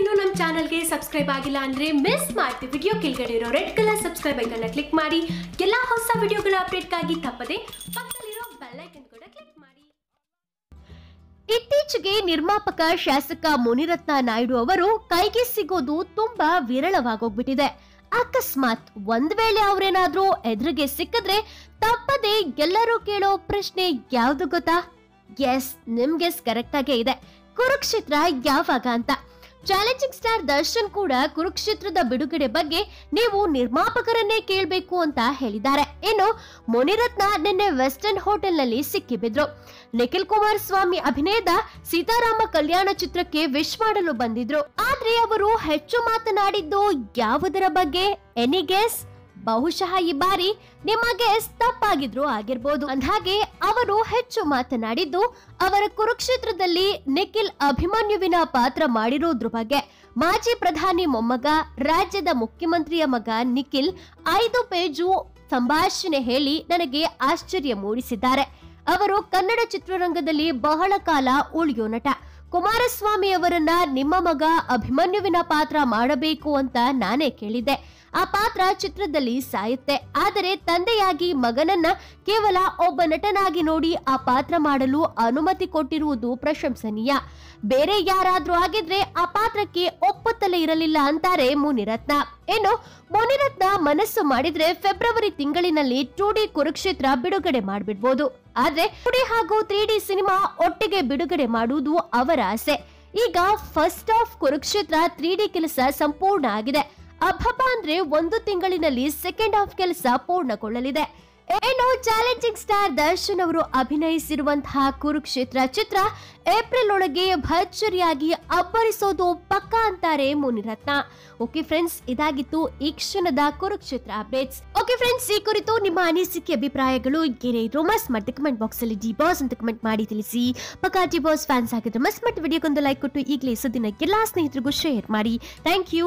ಇನ್ನೂ ನಮ್ಮ ಚಾನಲ್ಗೆ ಸಬ್ಸ್ಕ್ರೈಬ್ ಆಗಿಲ್ಲ ಅಂದ್ರೆ ಮಿಸ್ ಮಾಡ್ತಿ ವಿಡಿಯೋ ಕೆಳಗಡೆ ಇರೋ ರೆಡ್ ಕಲರ್ ಸಬ್ಸ್ಕ್ರೈಬ್ ಐಕನ್ನ ಕ್ಲಿಕ್ ಮಾಡಿ. ಎಲ್ಲ ಹೊಸ ವಿಡಿಯೋಗಳ ಅಪ್ಡೇಟ್ಗಾಗಿ ತಪ್ಪದೆ ಪಕ್ಕದಲ್ಲಿರೋ ಐಕನ್ ಕೂಡ ಕ್ಲಿಕ್ ಮಾಡಿ. ಇತ್ತೀಚೆಗೆ ನಿರ್ಮಾಪಕ ಶಾಸಕ ಮುನಿರತ್ನ ನಾಯ್ಡು ಅವರು ಕೈಗೆ ಸಿಗೋದು ತುಂಬಾ ವಿರಳವಾಗೋಗ್ಬಿಟ್ಟಿದೆ. ಅಕಸ್ಮಾತ್ ಒಂದ್ ವೇಳೆ ಅವ್ರೇನಾದ್ರೂ ಎದುರಿಗೆ ಸಿಕ್ಕಿದ್ರೆ ತಪ್ಪದೆ ಎಲ್ಲರೂ ಕೇಳೋ ಪ್ರಶ್ನೆ ಯಾವ್ದು ಗೊತ್ತಾ? ಎಸ್ ನಿಮ್ಗೆ ಗೆಸ್ ಕರೆಕ್ಟ್ ಆಗೇ ಇದೆ. ಕುರುಕ್ಷೇತ್ರ ಯಾವಾಗ ಅಂತ. ಚಾಲೆಂಜಿಂಗ್ ಸ್ಟಾರ್ ದರ್ಶನ್ ಕೂಡ ಕುರುಕ್ಷೇತ್ರದ ಬಿಡುಗಡೆ ಬಗ್ಗೆ ನೀವು ನಿರ್ಮಾಪಕರನ್ನೇ ಕೇಳಬೇಕು ಅಂತ ಹೇಳಿದ್ದಾರೆ. ಇನ್ನು ಮುನಿರತ್ನ ನಿನ್ನೆ ವೆಸ್ಟರ್ನ್ ಹೋಟೆಲ್ನಲ್ಲಿ ಸಿಕ್ಕಿಬಿದ್ರು. ನಿಖಿಲ್ ಕುಮಾರಸ್ವಾಮಿ ಅಭಿನಯದ ಸೀತಾರಾಮ ಕಲ್ಯಾಣ ಚಿತ್ರಕ್ಕೆ ವಿಶ್ ಮಾಡಲು ಬಂದಿದ್ರು. ಆದ್ರೆ ಅವರು ಹೆಚ್ಚು ಮಾತನಾಡಿದ್ದು ಯಾವುದರ ಬಗ್ಗೆ? ಎನಿ ಗೆಸ್ ಬಹುಶಃ ಈ ಬಾರಿ ನಿಮಗೆ ತಪ್ಪಾಗಿದ್ರು ಆಗಿರ್ಬೋದು. ಅಂದ್ಹಾಗೆ ಅವರು ಹೆಚ್ಚು ಮಾತನಾಡಿದ್ದು, ಅವರ ಕುರುಕ್ಷೇತ್ರದಲ್ಲಿ ನಿಖಿಲ್ ಅಭಿಮನ್ಯುವಿನ ಪಾತ್ರ ಮಾಡಿರೋದ್ರ ಬಗ್ಗೆ. ಮಾಜಿ ಪ್ರಧಾನಿ ಮೊಮ್ಮಗ, ರಾಜ್ಯದ ಮುಖ್ಯಮಂತ್ರಿಯ ಮಗ ನಿಖಿಲ್ ಐದು ಪೇಜು ಸಂಭಾಷಣೆ ಹೇಳಿ ನನಗೆ ಆಶ್ಚರ್ಯ ಮೂಡಿಸಿದ್ದಾರೆ. ಅವರು ಕನ್ನಡ ಚಿತ್ರರಂಗದಲ್ಲಿ ಬಹಳ ಕಾಲ ಉಳಿಯೋ ನಟ. ಕುಮಾರಸ್ವಾಮಿ ಅವರನ್ನ ನಿಮ್ಮ ಮಗ ಅಭಿಮನ್ಯುವಿನ ಪಾತ್ರ ಮಾಡಬೇಕು ಅಂತ ನಾನೇ ಕೇಳಿದ್ದೆ. ಆ ಪಾತ್ರ ಚಿತ್ರದಲ್ಲಿ ಸಾಯುತ್ತೆ. ಆದರೆ ತಂದೆಯಾಗಿ ಮಗನನ್ನ ಕೇವಲ ಒಬ್ಬ ನಟನಾಗಿ ನೋಡಿ ಆ ಪಾತ್ರ ಮಾಡಲು ಅನುಮತಿ ಕೊಟ್ಟಿರುವುದು ಪ್ರಶಂಸನೀಯ. ಬೇರೆ ಯಾರಾದ್ರೂ ಆಗಿದ್ರೆ ಆ ಪಾತ್ರಕ್ಕೆ ಒಪ್ಪುತ್ತಲೇ ಇರಲಿಲ್ಲ ಅಂತಾರೆ ಮುನಿರತ್ನ. ಇನ್ನು ಮುನಿರತ್ನ ಮನಸ್ಸು ಮಾಡಿದ್ರೆ ಫೆಬ್ರವರಿ ತಿಂಗಳಿನಲ್ಲಿ ಟೂ ಡಿ ಕುರುಕ್ಷೇತ್ರ ಬಿಡುಗಡೆ ಮಾಡಿಬಿಡ್ಬೋದು. ಆದ್ರೆ ಟು ಡಿ ಹಾಗೂ ತ್ರೀ ಡಿ ಸಿನಿಮಾ ಒಟ್ಟಿಗೆ ಬಿಡುಗಡೆ ಮಾಡುವುದು ಅವರ ಆಸೆ. ಈಗ first of Kurukshetra three D ಕೆಲಸ ಸಂಪೂರ್ಣ ಆಗಿದೆ. ಅಬ್ಬಬ್ಬ ಅಂದ್ರೆ ಒಂದು ತಿಂಗಳಿನಲ್ಲಿ ಸೆಕೆಂಡ್ ಹಾಫ್ ಕೆಲಸ ಪೂರ್ಣಗೊಳ್ಳಲಿದೆ. ಏನು ಚಾಲೆಂಜಿಂಗ್ ಸ್ಟಾರ್ ದರ್ಶನ್ ಅವರು ಅಭಿನಯಿಸಿರುವಂತಹ ಕುರುಕ್ಷೇತ್ರ ಚಿತ್ರ ಏಪ್ರಿಲ್ ಒಳಗೆ ಭರ್ಜರಿಯಾಗಿ ಅಬ್ಬರಿಸೋದು ಪಕ್ಕ ಅಂತಾರೆ ಮುನಿರತ್ನ. ಓಕೆ ಫ್ರೆಂಡ್ಸ್ ಇದಾಗಿತ್ತು ಈ ಕ್ಷಣದ ಕುರುಕ್ಷೇತ್ರ ಅಪ್ಡೇಟ್ಸ್ ಓಕೆ ಫ್ರೆಂಡ್ಸ್ ಈ ಕುರಿತು ನಿಮ್ಮ ಅನಿಸಿಕೆ, ಅಭಿಪ್ರಾಯಗಳು ಏನೇ ಇದ್ರು ಮಸ್ ಮತ್ತೆ ಕಮೆಂಟ್ ಬಾಕ್ಸ್ ಅಲ್ಲಿ ಡಿ ಬಾಸ್ ಅಂತ ಕಮೆಂಟ್ ಮಾಡಿ ತಿಳಿಸಿ. ಪಕ್ಕ ಡಿ ಬಾಸ್ ಫ್ಯಾನ್ಸ್ ಆಗಿದ್ರೆ ಮಸ್ ಮತ್ತೆ ವಿಡಿಯೋಗೊಂದು ಲೈಕ್ ಕೊಟ್ಟು ಈಗಲೇ ಸುದ್ದಿನ ಎಲ್ಲಾ ಸ್ನೇಹಿತರಿಗೂ ಶೇರ್ ಮಾಡಿ. Thank you